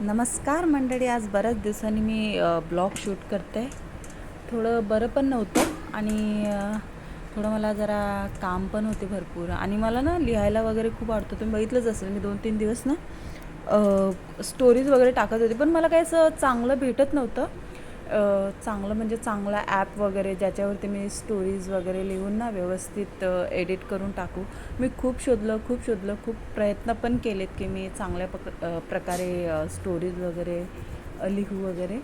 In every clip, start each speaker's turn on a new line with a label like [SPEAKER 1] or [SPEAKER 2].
[SPEAKER 1] नमस्कार मंडळी आज बऱ्याच दिवसांनी मी ब्लॉग शूट करते. थोडं बरं पण नव्हतं आणि थोडं मला जरा काम पण होते भरपूर. आणि मला ना लिहायला वगैरे खूप आवडतं. तुम्ही बघितलंच असेल मी दोन तीन दिवस ना स्टोरीज वगैरे टाकत होते. पण मला काही असं चांगलं भेटत नव्हतं. चांगलं म्हणजे चांगला ॲप वगैरे ज्याच्यावरती मी स्टोरीज वगैरे लिहून ना व्यवस्थित एडिट करून टाकू. मी खूप शोधलं खूप शोधलं खूप प्रयत्न पण केलेत की मी चांगल्या पक प्रकारे स्टोरीज वगैरे लिहू वगैरे.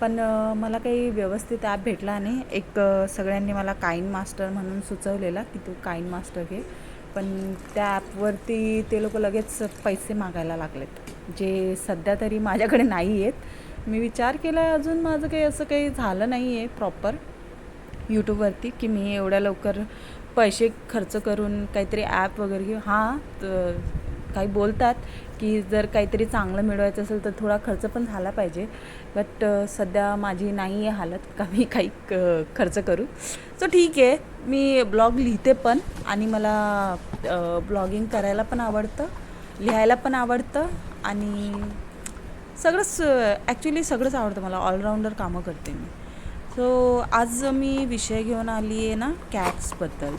[SPEAKER 1] पण मला काही व्यवस्थित ॲप भेटला नाही. एक सगळ्यांनी मला काईन मास्टर म्हणून सुचवलेला की तू काईन मास्टर घे. पण त्या ॲपवरती ते लोक लगेच पैसे मागायला लागलेत. जे सध्या तरी माझ्याकडे नाही आहेत. मी विचार केला अजून माझं काही असं काही झालं नाही आहे प्रॉपर यूट्यूबवरती की मी एवढ्या लवकर पैसे खर्च करून काहीतरी ॲप वगैरे घेऊ. हां काही बोलतात की जर काहीतरी चांगलं मिळवायचं असेल तर थोडा खर्च पण झाला पाहिजे. बट सध्या माझी नाही आहे हालत का मी काही क- खर्च करू. सो ठीक. आहे मी ब्लॉग लिहिते पण आणि मला ब्लॉगिंग करायला पण आवडतं लिहायला पण आवडतं आणि सगळंच ॲक्च्युली सगळंच आवडतं मला. ऑलराऊंडर कामं करते मी. सो आज मी विषय घेऊन आली आहे ना कॅट्सबद्दल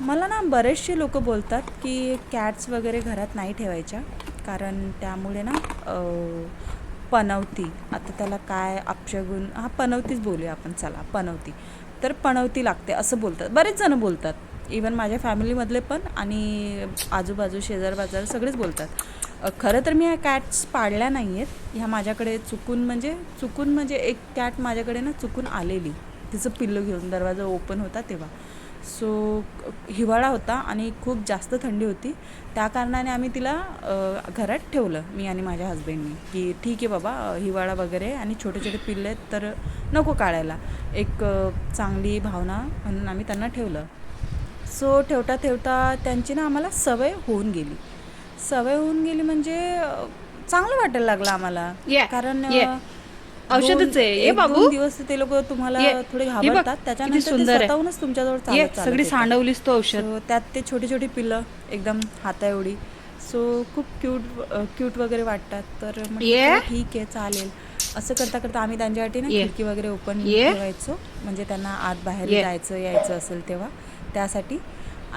[SPEAKER 1] मला ना बरेचसे लोक बोलतात की कॅट्स वगैरे घरात नाही ठेवायच्या. कारण त्यामुळे ना पनवती. आता त्याला काय अपशगुन हा पनवतीच बोलूया आपण. चला पनवती. तर पनवती लागते असं बोलतात. बरेच जण बोलतात. इवन माझ्या फॅमिलीमधले पण आणि आजूबाजू शेजार बाजार सगळेच बोलतात. खरं तर मी ह्या कॅट्स पाळल्या नाही आहेत ह्या माझ्याकडे चुकून म्हणजे चुकून म्हणजे एक कॅट माझ्याकडे ना चुकून आलेली. तिचं पिल्लू घेऊन दरवाजा ओपन होता तेव्हा. सो हिवाळा होता आणि खूप जास्त थंडी होती. त्या कारणाने आम्ही तिला घरात ठेवलं मी आणि माझ्या हस्बंडनी की ठीक आहे बाबा हिवाळा वगैरे आणि छोटे छोटे पिल्ले आहेत तर नको काढायला. एक चांगली भावना म्हणून आम्ही त्यांना ठेवलं. सो ठेवता ठेवता त्यांची ना आम्हाला सवय होऊन गेली. सवय होऊन गेली म्हणजे चांगलं वाटायला लागलं आम्हाला कारण
[SPEAKER 2] औषधच आहे. ये बाबू.
[SPEAKER 1] दिवस ते लोक तुम्हाला
[SPEAKER 2] ये.
[SPEAKER 1] थोडे
[SPEAKER 2] हे बघ,
[SPEAKER 1] घाबरतात
[SPEAKER 2] किती
[SPEAKER 1] त्याच्यानंतर ते
[SPEAKER 2] सुंदर आहे.
[SPEAKER 1] स्वतःहूनच तुमच्याजवळ
[SPEAKER 2] ये
[SPEAKER 1] चालत चालत
[SPEAKER 2] सगळी
[SPEAKER 1] येतात.
[SPEAKER 2] सांडवलीस तो औषध
[SPEAKER 1] त्यात ते छोटी छोटी पिलं एकदम हाता एवढी सो खूप क्यूट क्यूट वगैरे वाटतात तर म्हटलं
[SPEAKER 2] ये.
[SPEAKER 1] चला ठीक आहे चालेल असं करता करता आम्ही त्यांच्यासाठी ना
[SPEAKER 2] ये.
[SPEAKER 1] खिडकी वगैरे ओपन
[SPEAKER 2] ये.
[SPEAKER 1] ठेवायचो म्हणजे त्यांना आत बाहेर
[SPEAKER 2] ये.
[SPEAKER 1] जायचं यायचं असेल तेव्हा त्यासाठी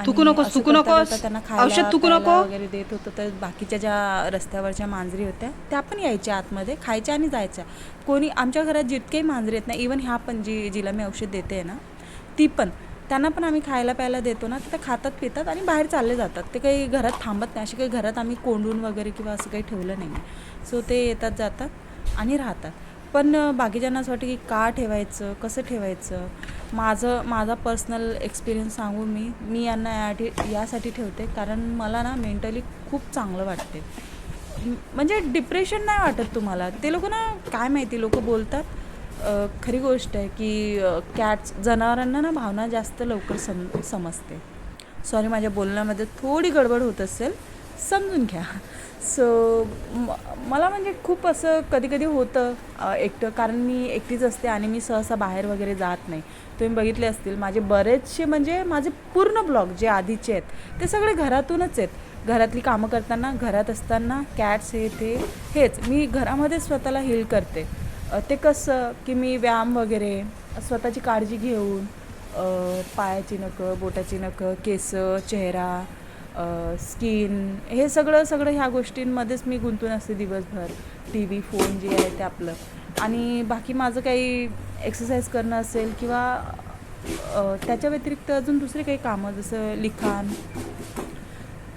[SPEAKER 2] थुकू
[SPEAKER 1] असं
[SPEAKER 2] थुकू
[SPEAKER 1] करता
[SPEAKER 2] नकोस.
[SPEAKER 1] करता त्यांना
[SPEAKER 2] औषध थुकू
[SPEAKER 1] प्यायला
[SPEAKER 2] नको.
[SPEAKER 1] वगैरे देत होतं तर बाकीच्या ज्या रस्त्यावरच्या मांजरी होत्या त्या पण यायच्या आतमध्ये खायच्या आणि जायच्या. कोणी आमच्या घरात जितकेही मांजरी आहेत ना इवन ह्या पण जी जिला मी औषध देते ना ती पण. त्यांना पण आम्ही खायला प्यायला देतो ना तर त्या खातात पितात आणि बाहेर चालले जातात. ते काही घरात थांबत नाही अशी काही घरात आम्ही कोंडून वगैरे किंवा असं काही ठेवलं नाही सो ते येतात जातात आणि राहतात. पण बाकीच्यांना असं वाटतं की का ठेवायचं? कसं ठेवायचं? माझं माझा पर्सनल एक्सपिरियन्स सांगू मी. मी यांना याठी यासाठी ठेवते. कारण मला ना मेंटली खूप चांगलं वाटते. म्हणजे डिप्रेशन नाही वाटत तुम्हाला. ते लोक ना काय माहिती लोक बोलतात. खरी गोष्ट आहे की कॅट्स जनावरांना ना भावना जास्त लवकर सम समजते. सॉरी माझ्या बोलण्यामध्ये थोडी गडबड होत असेल. समजून घ्या. सो मला म्हणजे खूप असं कधी कधी होतं एकटं कारण मी एकटीच असते आणि मी सहसा बाहेर वगैरे जात नाही. तुम्ही बघितले असतील माझे बरेचसे म्हणजे माझे पूर्ण ब्लॉग जे आधीचे आहेत ते सगळे घरातूनच आहेत. घरातली कामं करताना घरात असताना कॅट्स हे ते हेच. मी घरामध्ये स्वतःला हील करते. ते कसं की मी व्यायाम वगैरे स्वतःची काळजी घेऊन पायाची नखं बोटाची नखं केस चेहरा स्किन हे सगळं सगळं ह्या गोष्टींमध्येच मी गुंतून असते दिवसभर. टी व्ही फोन जे आहे ते आपलं. आणि बाकी माझं काही एक्सरसाइज करणं असेल किंवा त्याच्या व्यतिरिक्त अजून दुसरे काही कामं जसं लिखाण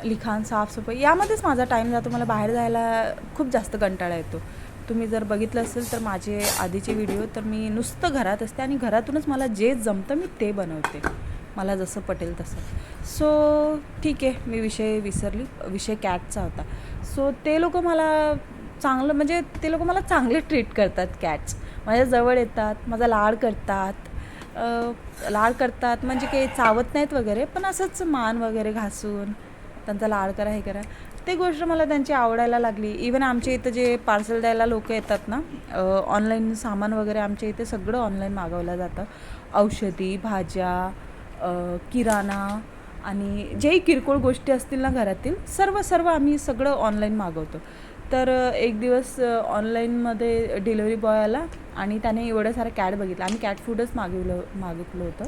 [SPEAKER 1] लिखाण साफसफाई यामध्येच माझा टाईम जातो. मला बाहेर जायला खूप जास्त कंटाळा येतो. तुम्ही जर बघितलं असेल तर माझे आधीचे व्हिडिओ तर मी नुसतं घरात असते आणि घरातूनच मला जे जमतं मी ते बनवते. मला जसं पटेल तसं. सो ठीक आहे मी विषय विसरली विषय कॅटचा होता. सो ते लोक मला चांगलं म्हणजे ते लोक मला चांगले ट्रीट करतात कॅट्स माझ्या जवळ येतात माझा लाड करतात. लाड करतात म्हणजे काही चावत नाहीत वगैरे पण असंच मान वगैरे घासून त्यांचा लाड करा हे करा. ते गोष्ट मला त्यांची आवडायला लागली. इवन आमच्या इथं जे पार्सल द्यायला लोक येतात ना ऑनलाईन सामान वगैरे आमच्या इथे सगळं ऑनलाईन मागवलं जातं. औषधी भाज्या किराणा आणि जेही किरकोळ गोष्टी असतील ना घरातील सर्व सर्व आम्ही सगळं ऑनलाईन मागवतो. तर एक दिवस ऑनलाईनमध्ये डिलेवरी बॉय आला आणि त्याने एवढं सारं कॅट बघितलं. आम्ही कॅट फूडच मागवलं मागितलं होतं.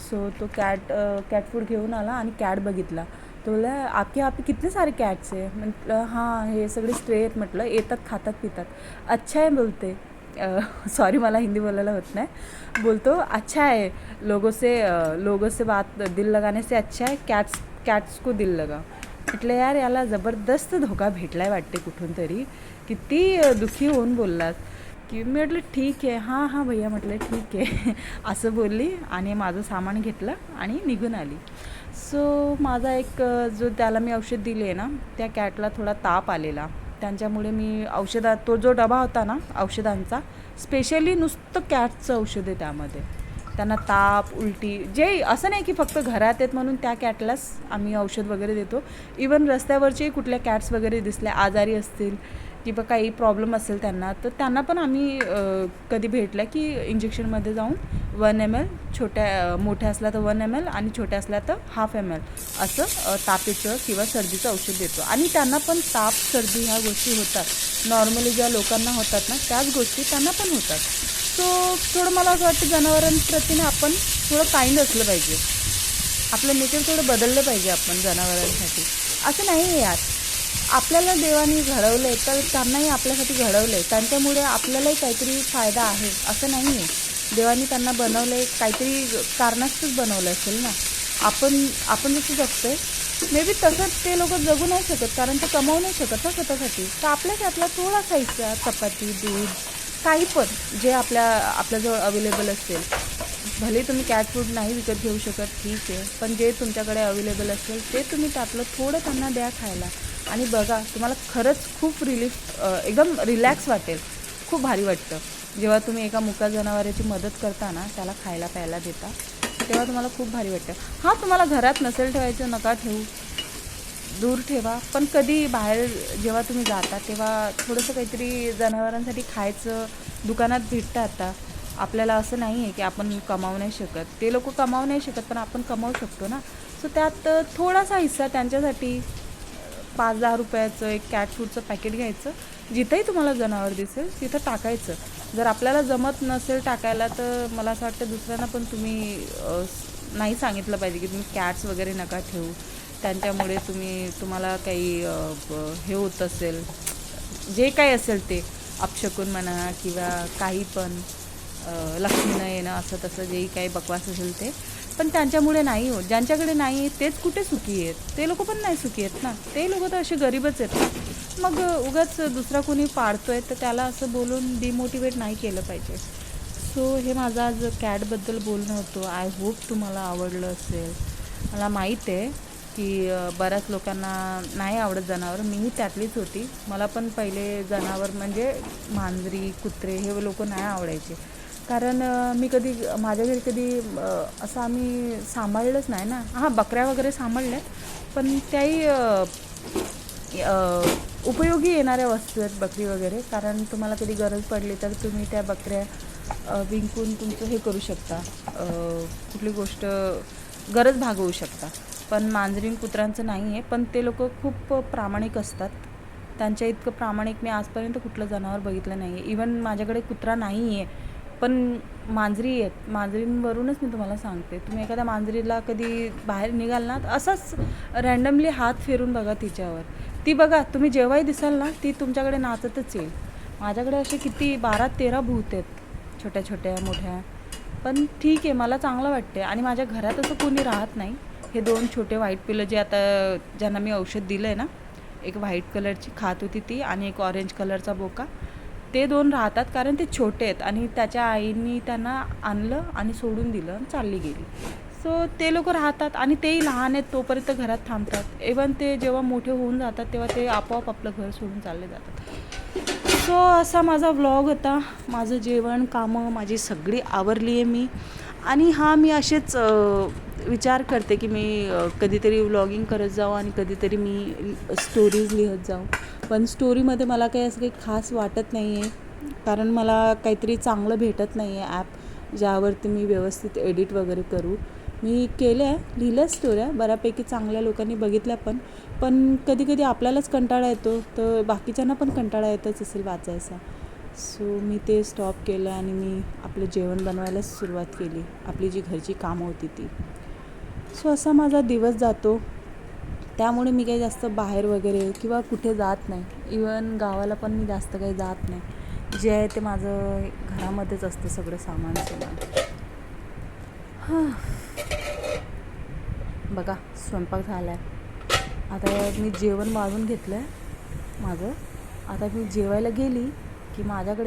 [SPEAKER 1] सो तो कॅट कॅट फूड घेऊन आला आणि कॅट बघितला. तो बोला आपके आप कितने सारे कॅट्स आहे म्हटलं हां हे सगळे स्ट्रे आहेत. म्हटलं येतात खातात पितात. अच्छा आहे बोलते. सॉरी मला हिंदी बोलायला होत नाही. बोलतो अच्छा है लोगों से लोगों से बात दिल लगाने से अच्छा है कॅट्स कॅट्स को दिल लगा. म्हटलं यार याला जबरदस्त धोका भेटला आहे वाटते कुठून तरी. किती दुःखी होऊन बोललात. की मी म्हटलं ठीक आहे. हां हां भैया म्हटलं ठीक आहे. असं बोलली आणि माझं सामान घेतलं आणि निघून आली. सो माझा एक जो त्याला मी औषध दिली आहे ना त्या कॅटला थोडा ताप आलेला. त्यांच्यामुळे मी औषधात तो जो डबा होता ना औषधांचा स्पेशली नुसतं कॅटचं औषध आहे त्यामध्ये. त्यांना ताप उलटी जे असं नाही की फक्त घरात आहेत म्हणून त्या कॅटलाच आम्ही औषध वगैरे देतो. इवन रस्त्यावरचे कुठल्या कॅट्स वगैरे दिसल्या आजारी असतील किंवा काही प्रॉब्लेम असेल त्यांना तर त्यांना पण आम्ही कधी भेटलं की इंजेक्शनमध्ये जाऊन वन एम एल छोट्या मोठ्या असल्या तर वन एम एल आणि छोट्या असल्या तर हाफ एम एल असं अ, तापेचं किंवा सर्दीचं औषध देतो. आणि त्यांना पण ताप सर्दी ह्या गोष्टी होतात. नॉर्मली ज्या लोकांना होतात ना त्याच गोष्टी त्यांना पण होतात. सो थोडं मला असं वाटतं जनावरांप्रतीने आपण थोडं काइंड असलं पाहिजे. आपलं नेचर थोडं बदललं पाहिजे आपण जनावरांसाठी. असं नाही आहे यार. आपल्याला देवाने घडवलं तर त्यांनाही आपल्यासाठी घडवलं. आहे त्यांच्यामुळे आपल्यालाही काहीतरी फायदा आहे असं नाही आहे देवाने त्यांना बनवलं आहे काहीतरी कारणास्तच बनवलं असेल ना? आपण आपण जसं जगतोय मे बी तसंच ते लोक जगू नाही शकत कारण ते कमावू नाही शकत ना स्वतःसाठी. तर आपल्या आपला थोडासा हिस्सा चपाती दूध काही पण जे आपल्या आपल्याजवळ अवेलेबल असेल. भले तुम्ही कॅट फूड नाही विकत घेऊ शकत ठीक आहे. पण जे तुमच्याकडे अवेलेबल असेल ते तुम्ही त्यातलं थोडं त्यांना द्या खायला. आणि बघा तुम्हाला खरंच खूप रिलीफ एकदम रिलॅक्स वाटेल. खूप भारी वाटतं. जेव्हा तुम्ही एका मुका जनावराची मदत करता ना त्याला खायला प्यायला देता तेव्हा तुम्हाला खूप भारी वाटतं. हां तुम्हाला घरात नसेल ठेवायचं नका ठेवू. दूर ठेवा. पण कधी बाहेर जेव्हा तुम्ही जाता तेव्हा थोडंसं काहीतरी जनावरांसाठी खायचं दुकानात भेटतं आता आपल्याला असं नाही आहे की आपण कमावू नाही शकत. ते लोक कमावू नाही शकत पण आपण कमावू शकतो ना. सो त्यात थोडासा हिस्सा त्यांच्यासाठी पाच दहा रुपयाचं एक कॅट फूडचं पॅकेट घ्यायचं. जिथंही तुम्हाला जनावर दिसेल तिथं टाकायचं. जर आपल्याला जमत नसेल टाकायला तर मला असं वाटतं दुसऱ्यांना पण तुम्ही नाही सांगितलं पाहिजे की तुम्ही कॅट्स वगैरे नका ठेवू. त्यांच्यामुळे तुम्ही तुम्हाला काही हे होत असेल. जे काही असेल ते अपशकून म्हणा किंवा काही पण. लक्ष्मी न येणं असं तसं जेही काही बकवास असेल ते. पण त्यांच्यामुळे नाही होत. ज्यांच्याकडे नाही आहे तेच कुठे सुखी आहेत? ते लोक पण नाही सुखी आहेत ना. ते लोक तर असे गरीबच आहेत. ना मग उगाच दुसरा कोणी पाळतोय तर त्याला असं बोलून डिमोटिवेट नाही केलं पाहिजे. सो हे माझं आज कॅटबद्दल बोलणं होतं. आय होप तुम्हाला आवडलं असेल. मला माहीत आहे की बऱ्याच लोकांना नाही आवडत जनावर. मीही त्यातलीच होती. मला पण पहिले जनावर म्हणजे मांजरी कुत्रे हे लोक नाही आवडायचे. कारण मी कधी माझ्या घरी कधी असं आम्ही सांभाळलंच नाही ना. हां बकऱ्या वगैरे सांभाळल्या पण त्याही उपयोगी येणाऱ्या वस्तू आहेत बकरी वगैरे. कारण तुम्हाला कधी गरज पडली तर तुम्ही त्या बकऱ्या विंकून तुमचं हे करू शकता. कुठली गोष्ट गरज भागवू शकता. पण मांजरीन कुत्र्यांचं नाही आहे पण ते लोक खूप प्रामाणिक असतात. त्यांच्या इतकं प्रामाणिक मी आजपर्यंत कुठलं जनावर बघितलं नाही आहे इवन माझ्याकडे कुत्रा नाही आहे पण मांजरी आहेत. मांजरींवरूनच मी तुम्हाला सांगते. तुम्ही एखाद्या मांजरीला कधी बाहेर निघाल ना तर असंच रँडमली हात फिरून बघा तिच्यावर. ती बघा तुम्ही जेव्हाही दिसाल ना ती तुमच्याकडे नाचतच येईल. माझ्याकडे असे किती बारा तेरा भूत आहेत छोट्या छोट्या मोठ्या. पण ठीक आहे मला चांगलं वाटते आणि माझ्या घरात असं कोणी राहत नाही. हे दोन छोटे व्हाईट पिलं जे आता ज्यांना मी औषध दिलं आहे ना एक व्हाईट कलरची खात होती ती आणि एक ऑरेंज कलरचा बोका. ते दोन राहतात कारण ते छोटे आहेत आणि त्याच्या आईनी त्यांना आणलं आणि सोडून दिलं आणि चालली गेली. सो ते लोक राहतात आणि तेही लहान आहेत तोपर्यंत घरात थांबतात. इवन ते जेव्हा मोठे होऊन जातात तेव्हा ते आपोआप आपलं घर सोडून चालले जातात. सो असा माझा व्लॉग होता. माझं जेवण कामं माझी सगळी आवरली आहे मी. आणि हा मी असेच विचार करते की मी कधीतरी व्लॉगिंग करत जाऊ आणि कधीतरी मी स्टोरीज लिहत जाऊ पण स्टोरीमध्ये मला काही असं काही खास वाटत नाही आहे कारण मला काहीतरी चांगलं भेटत नाही आहे ॲप ज्यावरती मी व्यवस्थित एडिट वगैरे करू. मी केल्या लिहिल्या स्टोऱ्या बऱ्यापैकी चांगल्या लोकांनी बघितल्या पण पण कधी कधी आपल्यालाच कंटाळा येतो तर बाकीच्यांना पण कंटाळा येतच असेल वाचायचा. सो मी ते स्टॉप केलं आणि मी आपलं जेवण बनवायलाच सुरुवात केली आपली जी घरची कामं होती ती. सो असा माझा दिवस जातो. त्यामुळे मी काही जास्त बाहेर वगैरे किंवा कुठे जात नाही. इवन गावाला पण मी जास्त काही जात नाही. जे आहे ते माझं घरामध्येच असतं सगळं सामान सामान हां. बघा स्वयंपाक झाला आहे आता मी जेवण वाढून घेतलं आहे माझं. आता मी जेवायला गेली की माझ्याकडे